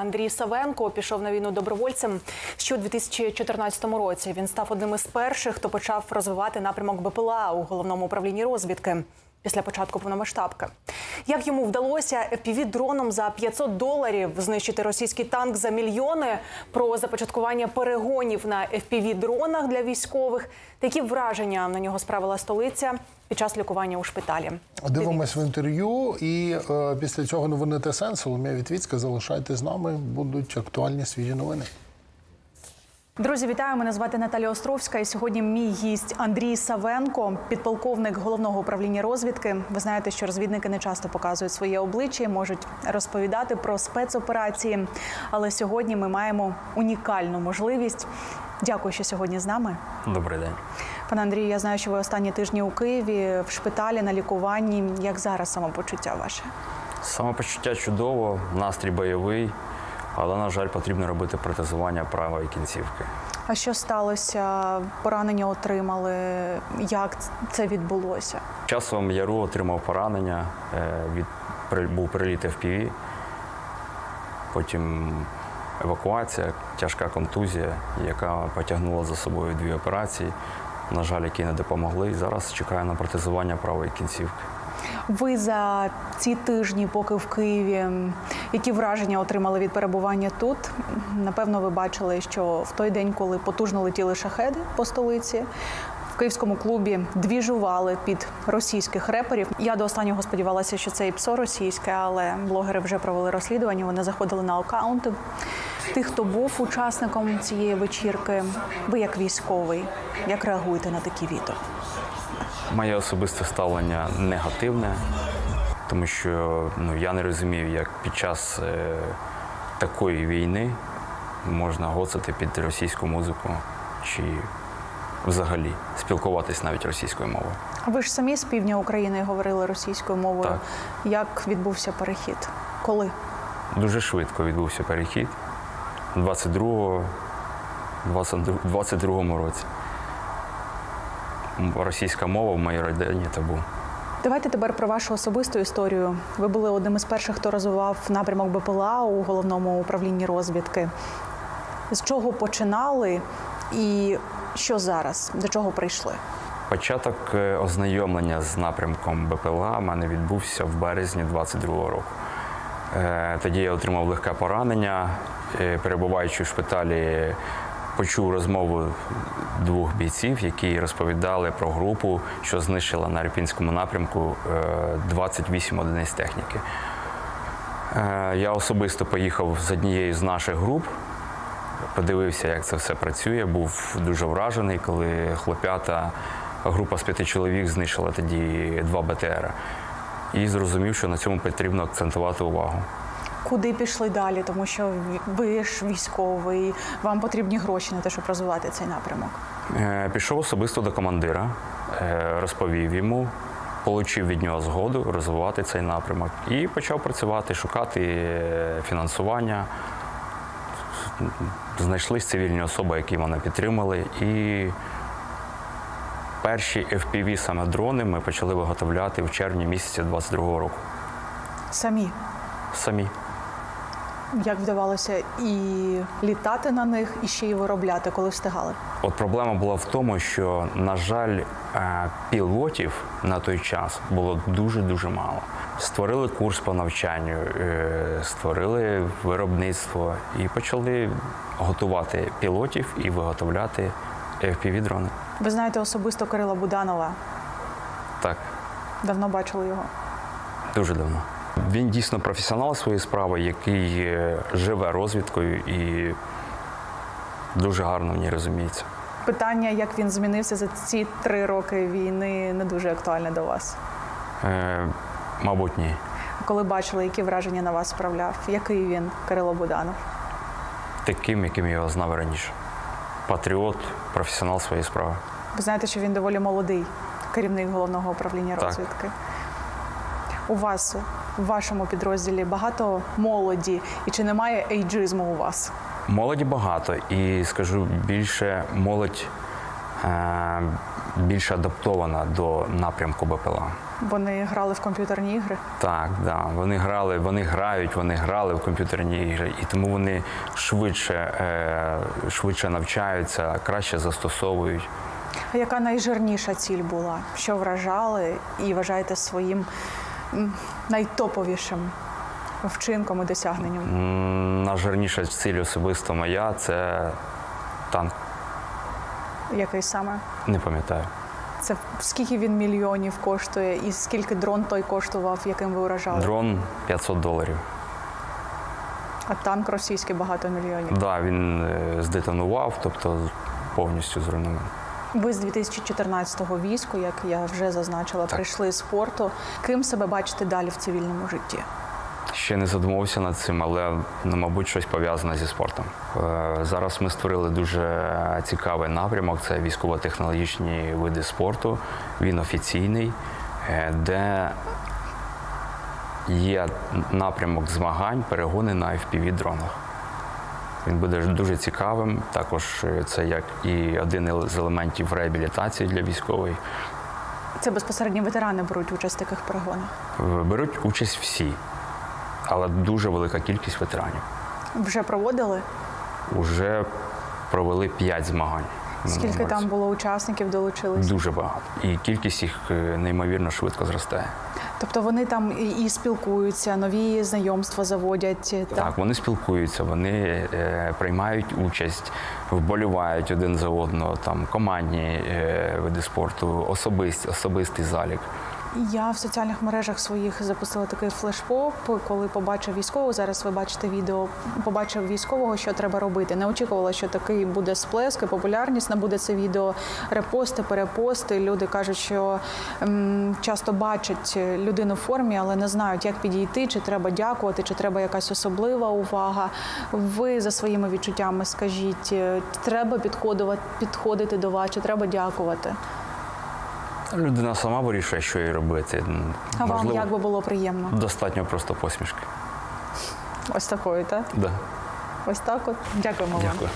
Андрій Савенко пішов на війну добровольцем ще у 2014 році. Він став одним із перших, хто почав розвивати напрямок БПЛА у головному управлінні розвідки після початку повномасштабки. Як йому вдалося fpv дроном за 500 доларів знищити російський танк за мільйони? Про започаткування перегонів на fpv дронах для військових. Такі враження на нього справила столиця під час лікування у шпиталі. Дивимось в інтерв'ю, і е, після цього новини ТСН Соломія Вітвіцька. Залишайтесь з нами, будуть актуальні свіжі новини. Друзі, вітаю! Мене звати Наталя Островська. І сьогодні мій гість Андрій Савенко, підполковник головного управління розвідки. Ви знаєте, що розвідники не часто показують своє обличчя, і можуть розповідати про спецоперації. Але сьогодні ми маємо унікальну можливість. Дякую, що сьогодні з нами. Добрий день. Пане Андрію, я знаю, що ви останні тижні у Києві в шпиталі на лікуванні. Як зараз самопочуття ваше? Самопочуття чудово, настрій бойовий, але, на жаль, потрібно робити протезування правої кінцівки. А що сталося? Поранення отримали? Як це відбулося? В часовому яру отримав поранення, е, від, був приліт FPV, потім евакуація, тяжка контузія, яка потягнула за собою дві операції, на жаль, які не допомогли. І зараз чекаю на протезування правої кінцівки. Ви за ці тижні, поки в Києві, які враження отримали від перебування тут? Напевно, ви бачили, що в той день, коли потужно летіли шахеди по столиці. В київському клубі двіжували під російських реперів. Я до останнього сподівалася, що це і ПСО російське, але блогери вже провели розслідування. Вони заходили на акаунти тих, хто був учасником цієї вечірки. Ви як військовий, як реагуєте на такі відео? Моє особисте ставлення негативне, тому що ну, я не розумію, як під час е, такої війни можна гоцати під російську музику чи взагалі спілкуватись навіть російською мовою. А Ви ж самі з півдня України говорили російською мовою. Так. Як відбувся перехід? Коли? Дуже швидко відбувся перехід 22 22 році. Російська мова в моїй родині табу. Давайте тепер про вашу особисту історію. Ви були одним із перших, хто розвивав напрямок БПЛА у головному управлінні розвідки. З чого починали і що зараз? До чого прийшли? Початок е, ознайомлення з напрямком БПЛА в мене відбувся в березні 22-го року. Е, Тоді я отримав легке поранення. Е, Перебуваючи в шпиталі, почув розмову двох бійців, які розповідали про групу, що знищила на Ріпінському напрямку е, 28 одиниць техніки. Е, Я особисто поїхав з однією з наших груп, подивився, як це все працює. Був дуже вражений, коли хлоп'ята, група з п'яти чоловік знищила тоді два БТР. І зрозумів, що на цьому потрібно акцентувати увагу. Куди пішли далі? Тому що ви ж військовий, вам потрібні гроші на те, щоб розвивати цей напрямок. Е, Пішов особисто до командира, е, розповів йому, отримав від нього згоду розвивати цей напрямок і почав працювати, шукати е, фінансування. Знайшлись цивільні особи, які мене підтримали. І перші FPV саме дрони ми почали виготовляти в червні місяці 22-го року. Самі Самі. як вдавалося і літати на них, і ще й виробляти, коли встигали? От проблема була в тому, що, на жаль, е, пілотів на той час було дуже-дуже мало. Створили курс по навчанню, е, створили виробництво і почали готувати пілотів і виготовляти FPV-дрони. Ви знаєте особисто Кирила Буданова. Так, Давно бачили його. дуже давно. Він дійсно професіонал своєї справи, який е, живе розвідкою і дуже гарно в ній розуміється. Питання, як він змінився за ці три роки війни, не дуже актуальне до вас. Е, Мабуть, ні. Коли бачили, які враження на вас справляв, який він Кирило Буданов? таким, яким я його знав раніше. Патріот, професіонал своєї справи. Ви знаєте, що він доволі молодий керівник головного управління Так. розвідки. У вас в вашому підрозділі багато молоді, і чи немає ейджизму у вас? Молоді багато, і скажу більше, молодь е, більш адаптована до напрямку БПЛА. Вони грали в комп'ютерні ігри. Так, да. Вони грали, вони грають, вони грали в комп'ютерні ігри, і тому вони швидше, е, швидше навчаються, краще застосовують. А яка найжирніша ціль була? Що вражали і вважаєте своїм найтоповішим вчинком і досягненням? Найжирніша ціль особисто моя це танк. Який саме? Не пам'ятаю. Це скільки він мільйонів коштує, і скільки дрон той коштував, яким ви вражали? Дрон 500 доларів. А танк російський багато мільйонів. Да, він е, здетонував, тобто повністю зруйнований. Ви з 2014-го війську, як я вже зазначила, прийшли з спорту. Ким себе бачите далі в цивільному житті? Ще не задумувався над цим, але ну, мабуть щось пов'язане зі спортом. Е, Зараз ми створили дуже цікавий напрямок. Це військово-технологічні види спорту. Він офіційний, е, де є напрямок змагань, перегони на fpv дронах. Він буде дуже цікавим. Також е, це як і один з елементів реабілітації для військових. Це безпосередньо ветерани беруть участь в таких перегонах. Беруть участь всі, але дуже велика кількість ветеранів. Вже проводили? Уже провели п'ять змагань. Скільки там було учасників, долучились? Дуже багато. І кількість їх е, неймовірно швидко зростає. Тобто вони там і, спілкуються, нові знайомства заводять. Так, вони спілкуються, вони е, приймають участь, вболівають один за одного, там командні е, види спорту, особисті, особистий залік. Я в соціальних мережах своїх запустила такий флешпоп, коли побачив військового. Зараз ви бачите відео. Побачив військового, що треба робити. Не очікувала, що такий буде сплеск і популярність набуде це відео. Репости, перепости. Люди кажуть, що ем, часто бачать людину в формі, але не знають, як підійти, чи треба дякувати, чи треба якась особлива увага. Ви за своїми відчуттями скажіть, е, треба підходити до вас, чи треба дякувати. Людина сама вирішує, що їй робити. А вам як би було приємно? достатньо просто посмішки. Ось такою, так? Да. Ось так от. Дякуємо вам. Дякую.